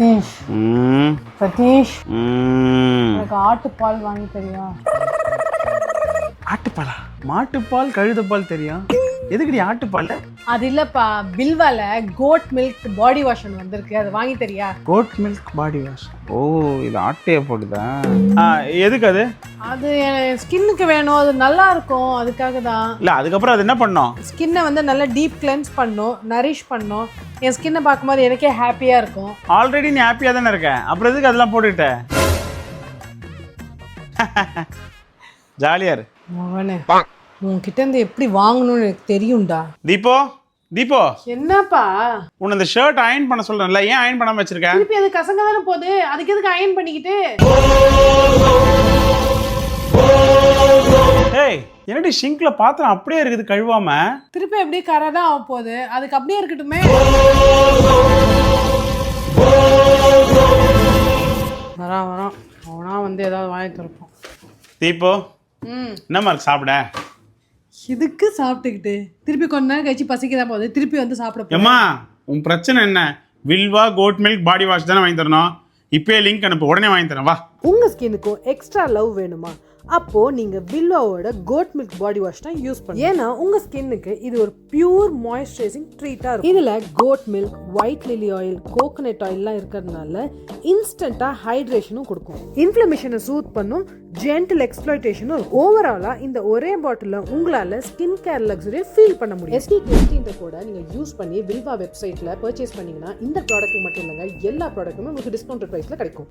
சதீஷ். சதீஷ். எனக்கு ஆட்டுப்பால் வாங்கி தரியா ஆட்டுப்பாலா? மாட்டுப்பால் கழுதப்பால் தெரியும். எதுக்குடி ஆட்டுப்பால்? அது இல்லப்பா பில்வால கோட் மில்க் பாடி வாஷ் ஒன்று வந்திருக்கு. அதை வாங்கி தரியா? கோட் மில்க் பாடி வாஷ் ஓ இது ஆட்டையை போட்டுதா எதுக்கு அது? அது என் ஸ்கின்னுக்கு வேணும். அது நல்லா இருக்கும் அதுக்காக தான் இல்லை அதுக்கப்புறம் அது என்ன பண்ணோம்? ஸ்கின்னை வந்து நல்லா டீப் கிளென்ஸ் பண்ணும் நரிஷ் பண்ணும். என் ஸ்கின்னை பார்க்கும்போது எனக்கே ஹாப்பியாக இருக்கும். ஆல்ரெடி நீ ஹாப்பியாக தானே இருக்க? அப்புறம் எதுக்கு அதெல்லாம் போட்டுக்கிட்ட? ஜாலியா இரு. மகனே உன்கிட்ட இருந்து எப்படி வாங்கணும்னு எனக்கு தெரியும்டா. தீபோ தீபோ. என்னப்பா? உன்னை இந்த ஷர்ட் அயன் பண்ண சொல்றேன்ல ஏன் அயன் பண்ணாம வச்சிருக்க? திருப்பி அது கசங்க தானே போகுது. அதுக்கு எதுக்கு அயன் பண்ணிக்கிட்டு? ஏய் என்னடி ஷிங்க்ல பாத்திரம் அப்படியே இருக்குது கழுவாம? திருப்பி அப்படியே கரை தான் ஆக போகுது. அதுக்கு அப்படியே இருக்கட்டுமே. வரான் வரான். அவனா வந்து ஏதாவது வாங்கி திறப்பான் தீபோ ம். என்ன மார்க் சாப்பிட? இதுக்கு சாப்பிட்டுக்கிட்டு திருப்பி கொஞ்ச நேரம் கழிச்சு பசிக்க தான் போகுது. திருப்பி வந்து சாப்பிட ஏம்மா உன் பிரச்சனை என்ன? Vilvah goat milk body wash தானே வாங்கி தரணும்? இப்பயே லிங்க் அனுப்பு உடனே வாங்கி தரேன் வா. உங்க ஸ்கின்னுக்கும் எக்ஸ்ட்ரா லவ் வேணுமா? அப்போ நீங்க வில்லோவோட கோட் மில்க் பாடி வாஷ் தான் யூஸ் பண்ணுங்க. ஏன்னா உங்க ஸ்கின்னுக்கு இது ஒரு பியூர் மாய்ஸ்சரைசிங் ட்ரீட்டா இருக்கும். இதுல goat milk white lily oil coconut ஆயில்லாம் இருக்கிறதுனால இன்ஸ்டன்டா ஹைட்ரேஷனும் கொடுக்கும். இன்ஃப்ளமேஷனை சூத் பண்ணும் ஜென்டில் எக்ஸ்ப்ளாய்டேஷனும் ஓவராலா இந்த ஒரே பாட்டில் உங்களால ஸ்கின் கேர் லக்ஸரியை ஃபீல் பண்ண முடியும். எஸ்டி டுவெண்ட்டின்ற கூட நீங்க யூஸ் பண்ணி வில்வா வெப்சைட்ல பர்ச்சேஸ் பண்ணீங்கன்னா இந்த ப்ராடக்ட் மட்டும் இல்லைங்க எல்லா ப்ராடக்ட்டுமே உங்களுக்கு டிஸ்கவுண்ட் ப்ரைஸ்ல கிடைக்கும்.